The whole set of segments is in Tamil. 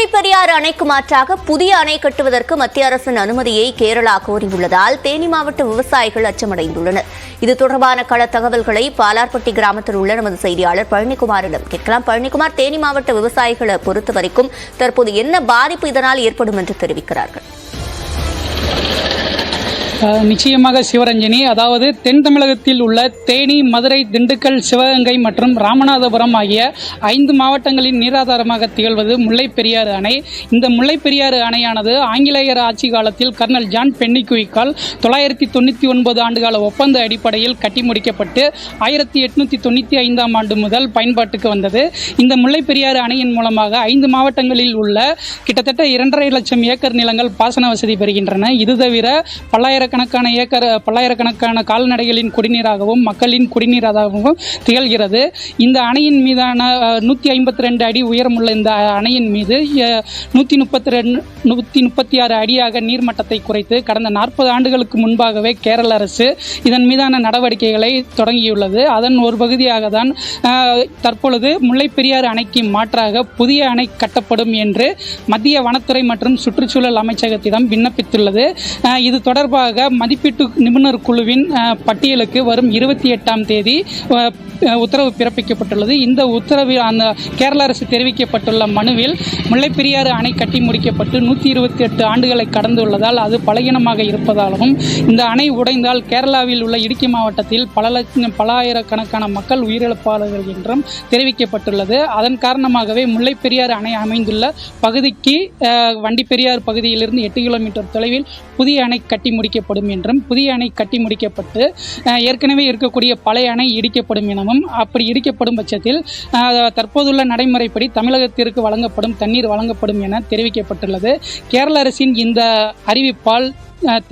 முல்லை பெரியாறு அணைக்கு மாற்றாக புதிய அணை கட்டுவதற்கு மத்திய அரசின் அனுமதியை கேரளா கோரியுள்ளதால் தேனி மாவட்ட விவசாயிகள் அச்சமடைந்துள்ளனர். இது தொடர்பான கள தகவல்களை பாலார்பட்டி கிராமத்தில் உள்ள நமது செய்தியாளர் பழனிக்குமாரிடம் கேட்கலாம். பழனிக்குமார் தேனி மாவட்ட விவசாயிகளை பொறுத்த வரைக்கும் தற்போது என்ன பாதிப்பு இதனால் ஏற்படும் என்று தெரிவிக்கிறார்கள். நிச்சயமாக சிவரஞ்சனி. அதாவது தென் தமிழகத்தில் உள்ள தேனி மதுரை திண்டுக்கல் சிவகங்கை மற்றும் ராமநாதபுரம் ஆகிய ஐந்து மாவட்டங்களின் நீராதாரமாக திகழ்வது முல்லை பெரியாறு அணை. இந்த முல்லை பெரியாறு அணையானது ஆங்கிலேயர் ஆட்சி காலத்தில் கர்னல் ஜான் பென்னிக்குவிக்கால் தொள்ளாயிரத்தி தொண்ணூற்றி ஒன்பது ஆண்டுகால ஒப்பந்த அடிப்படையில் கட்டி முடிக்கப்பட்டு ஆயிரத்தி எட்நூத்தி தொண்ணூற்றி ஐந்தாம் ஆண்டு முதல் பயன்பாட்டுக்கு வந்தது. இந்த முல்லை பெரியாறு அணையின் மூலமாக ஐந்து மாவட்டங்களில் உள்ள கிட்டத்தட்ட இரண்டரை லட்சம் ஏக்கர் நிலங்கள் பாசன வசதி பெறுகின்றன. இது தவிர ஆயிரக்கணக்கான ஏக்கர் பல்லாயிரக்கணக்கான கால்நடைகளின் குடிநீராகவும் மக்களின் குடிநீராகவும் திகழ்கிறது. இந்த அணையின் மீதான நூற்றி ஐம்பத்தி ரெண்டு அடி உயரமுள்ள இந்த அணையின் மீது நூற்றி முப்பத்தி ரெண்டு நூற்றி முப்பத்தி ஆறு அடியாக நீர்மட்டத்தை குறைத்து கடந்த நாற்பது ஆண்டுகளுக்கு முன்பாகவே கேரள அரசு இதன் மீதான நடவடிக்கைகளை தொடங்கியுள்ளது. அதன் ஒரு பகுதியாக தான் தற்பொழுது முல்லை பெரியாறு அணைக்கு மாற்றாக புதிய அணை கட்டப்படும் என்று மத்திய வனத்துறை மற்றும் சுற்றுச்சூழல் அமைச்சகத்திடம் விண்ணப்பித்துள்ளது. இது தொடர்பாக மதிப்பீட்டு நிபுணர் குழுவின் பட்டியலுக்கு வரும் இருபத்தி எட்டாம் தேதி உத்தரவு பிறப்பிக்கப்பட்டுள்ளது. இந்த உத்தரவில் அந்த கேரள அரசு தெரிவிக்கப்பட்டுள்ள மனுவில் முல்லைப்பெரியாறு அணை கட்டி முடிக்கப்பட்டு நூற்றி இருபத்தி எட்டு ஆண்டுகளை கடந்துள்ளதால் அது பலகீனமாக இருப்பதாலும் இந்த அணை உடைந்தால் கேரளாவில் உள்ள இடுக்கி மாவட்டத்தில் பல லட்சம் பலாயிரக்கணக்கான மக்கள் உயிரிழப்பாளர்கள் என்றும் தெரிவிக்கப்பட்டுள்ளது. அதன் காரணமாகவே முல்லைப்பெரியாறு அணை அமைந்துள்ள பகுதிக்கு வண்டிப்பெரியார் பகுதியிலிருந்து எட்டு கிலோமீட்டர் தொலைவில் புதிய அணை கட்டி முடிக்கப்படும் என்றும் புதிய அணை கட்டி முடிக்கப்பட்டு ஏற்கனவே இருக்கக்கூடிய பழைய அணை இடிக்கப்படும் எனவும் அப்படி இடிக்கப்படும் பட்சத்தில் தற்போதுள்ள நடைமுறைப்படி தமிழகத்திற்கு வழங்கப்படும் தண்ணீர் வழங்கப்படும் என தெரிவிக்கப்பட்டுள்ளது. கேரள அரசின் இந்த அறிவிப்பால்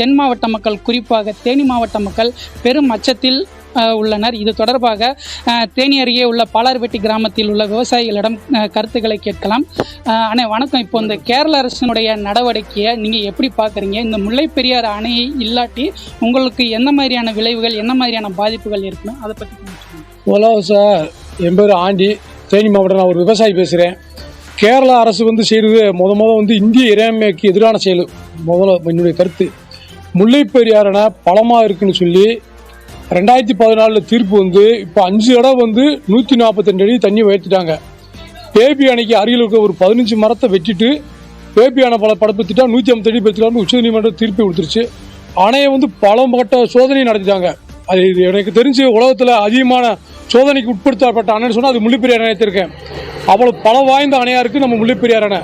தென் மாவட்ட மக்கள் குறிப்பாக தேனி மாவட்ட மக்கள் பெரும் அச்சத்தில் உள்ளனர். இது தொடர்பாக தேனி அருகே உள்ள பாலார்பட்டி கிராமத்தில் உள்ள விவசாயிகளிடம் கருத்துக்களை கேட்கலாம். அண்ணே வணக்கம். இப்போ இந்த கேரள அரசினுடைய நடவடிக்கையை நீங்கள் எப்படி பார்க்குறீங்க? இந்த முல்லை பெரியார் அணையை இல்லாட்டி உங்களுக்கு என்ன மாதிரியான விளைவுகள் என்ன மாதிரியான பாதிப்புகள் இருக்குன்னு அதை பற்றி ஹலோ சார் என் பேர் ஆண்டி. தேனி மாவட்டம் நான் ஒரு விவசாயி பேசுகிறேன் கேரளா அரசு வந்து செய்கிறது முத முத வந்து இந்திய இறையாண்மைக்கு எதிரான செயல். முதல்ல என்னுடைய கருத்து. முல்லை பெரியாறு அணை பலமாக இருக்குன்னு சொல்லி ரெண்டாயிரத்தி பதினாலில் தீர்ப்பு வந்து இப்போ அஞ்சு இடம் வந்து நூற்றி நாற்பத்தெண்டு அடி தண்ணி உயர்த்திட்டாங்க. பேபி அணைக்கு அருகில் இருக்க ஒரு பதினஞ்சு மரத்தை வெட்டிட்டு பேபி அணை பல படப்பத்திட்டா நூற்றி ஐம்பத்தி அடி பெற்றுக்கலாம் உச்சநீதிமன்றம் தீர்ப்பு கொடுத்துருச்சு. அணையை வந்து பல கட்ட சோதனை நடத்திட்டாங்க. அது இது எனக்கு தெரிஞ்சு உலகத்தில் அதிகமான சோதனைக்கு உட்படுத்தப்பட்ட அணைன்னு சொன்னால் அது முள்ளிப்பெரியார் அணை இருக்கேன் அவ்வளோ பல வாய்ந்த அணையாக இருக்குது நம்ம முள்ளிப்பெரியார் அணை.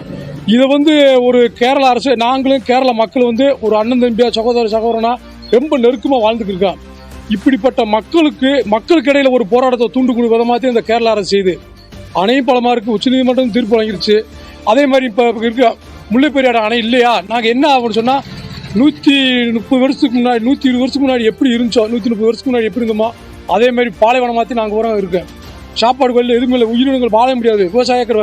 இதை வந்து ஒரு கேரள அரசு நாங்களும் கேரள மக்கள் வந்து ஒரு அண்ணன் தம்பியா சகோதர சகோதரனா ரொம்ப நெருக்கமாக வாழ்ந்துட்டு இருக்கான். இப்படிப்பட்ட மக்களுக்கு மக்களுக்கு இடையில ஒரு போராட்டத்தை தூண்டுக்கூடிய விதமாக இந்த கேரள அரசு செய்து. அணையும் பலமா இருக்கு உச்சநீதிமன்றம் தீர்ப்பு வழங்கிருச்சு. அதே மாதிரி இப்போ இருக்க முல்லைப்பெரியாறு அணை இல்லையா? நாங்கள் என்ன ஆகும்னு சொன்னால் நூற்றி முப்பது வருஷத்துக்கு முன்னாடி நூற்றி இருபது வருஷத்துக்கு முன்னாடி எப்படி இருந்துச்சோ நூற்றி முப்பது வருஷத்துக்கு முன்னாடி எப்படி இருந்தோமோ அதே மாதிரி பாலைவனம் மாற்றி நாங்கள் உரம் இருக்கேன் சாப்பாடு கோயில் எதுவுமே இல்லை உயிரினங்கள் வாழ முடியாது. விவசாய ஏக்கர்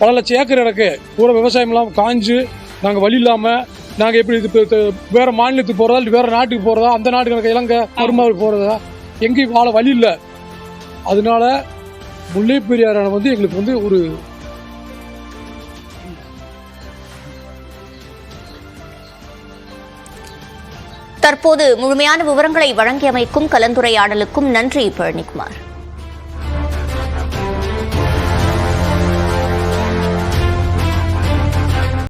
பல லட்சம் ஏக்கர் எனக்கு பூரா விவசாயம் இல்லாமல் காஞ்சு நாங்கள் வழி இல்லாமல் நாங்கள் எப்படி இது இப்போ வேறு மாநிலத்துக்கு போகிறதா இல்லை வேறு நாட்டுக்கு போறதா? அந்த நாட்டுக்கு இலங்கை மருமாவுக்கு போகிறதா எங்கேயும் வாழ வழி இல்லை. அதனால முல்லை பெரியாரான வந்து எங்களுக்கு வந்து ஒரு தற்போது முழுமையான விவரங்களை வழங்கியமைக்கும் கலந்துரையாடலுக்கும் நன்றி பழனிக்குமார்.